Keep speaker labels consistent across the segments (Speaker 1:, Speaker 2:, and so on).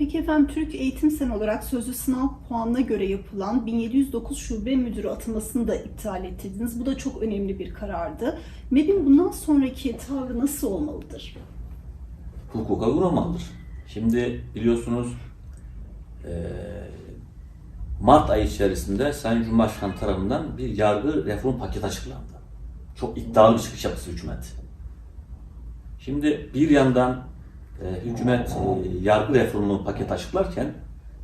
Speaker 1: Peki efendim Türk Eğitim Sen olarak sözlü sınav puanına göre yapılan 1709 şube müdürü atamasını da iptal ettirdiniz. Bu da çok önemli bir karardı. MEB'in bundan sonraki tavrı nasıl olmalıdır?
Speaker 2: hukuka uğramalıdır. Şimdi biliyorsunuz Mart ayı içerisinde Sayın Cumhurbaşkanı tarafından bir yargı reform paketi açıklandı. Çok iddialı bir çıkış yaptı hükümet. Şimdi bir yandan e, hükümet e, yargı reformu paketi açıklarken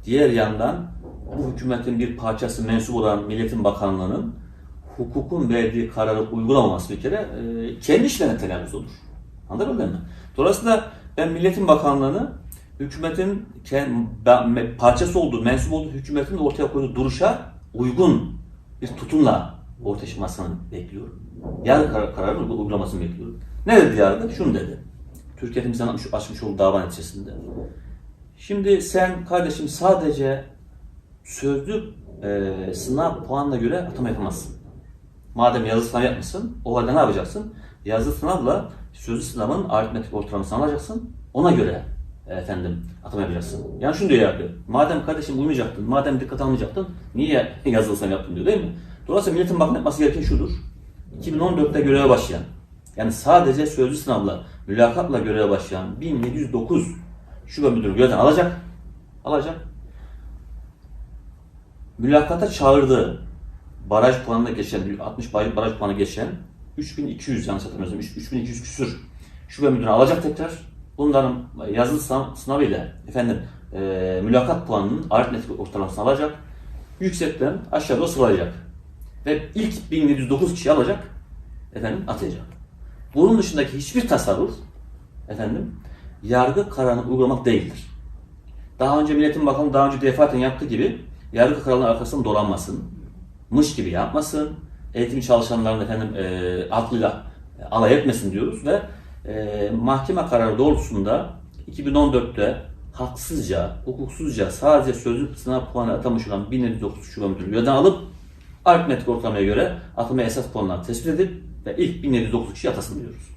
Speaker 2: diğer yandan bu hükümetin bir parçası mensup olan Milletin Bakanlığı'nın hukukun verdiği kararı uygulamaması bir kere e, kendi işlerine telaffuz olur. Anladın mı? Dolayısıyla ben Milletin Bakanlığı'nı hükümetin parçası olduğu, mensup olduğu hükümetin ortaya koyduğu duruşa uygun bir tutumla ortaya çıkmasını bekliyorum. Yargı kar- kararının uygulamasını bekliyorum. Ne dedi yargı? Şunu dedi. Türkiye Temizden açmış, açmış olduğu dava neticesinde. Şimdi sen kardeşim sadece sözlü e, sınav puanına göre atama yapamazsın. Madem yazılı sınav yapmışsın, o halde ne yapacaksın? Yazılı sınavla sözlü sınavın aritmetik ortalamasını alacaksın. Ona göre e, efendim atama yapacaksın. Yani şunu diyor yargı. Madem kardeşim uymayacaktın, madem dikkat almayacaktın, niye yazılı sınav yaptın diyor değil mi? Dolayısıyla milletin bakın yapması gereken şudur. 2014'te göreve başlayan, yani sadece sözlü sınavla, mülakatla göreve başlayan 1709 şube müdürü görevden alacak. Alacak. Mülakata çağırdığı baraj puanına geçen, 60 baraj, puanı geçen 3200 yanlış hatırlamıyorsam 3200 küsür şube müdürünü alacak tekrar. Bunların yazılı sınav, sınavıyla efendim e, mülakat puanının aritmetik ortalamasını alacak. Yüksekten aşağı doğru sıralayacak. Ve ilk 1709 kişi alacak. Efendim atacak. Bunun dışındaki hiçbir tasarruf efendim yargı kararını uygulamak değildir. Daha önce Milletin Bakanı daha önce defaten yaptığı gibi yargı kararının arkasından dolanmasın. Mış gibi yapmasın. Eğitim çalışanların efendim e, aklıyla e, alay etmesin diyoruz ve e, mahkeme kararı doğrultusunda 2014'te haksızca, hukuksuzca sadece sözlü sınav puanı atamış olan 1709 şube müdürü görevden alıp aritmetik ortalamaya göre atama esas puanlar tespit edip ve ilk 1709 kişi atasın diyoruz.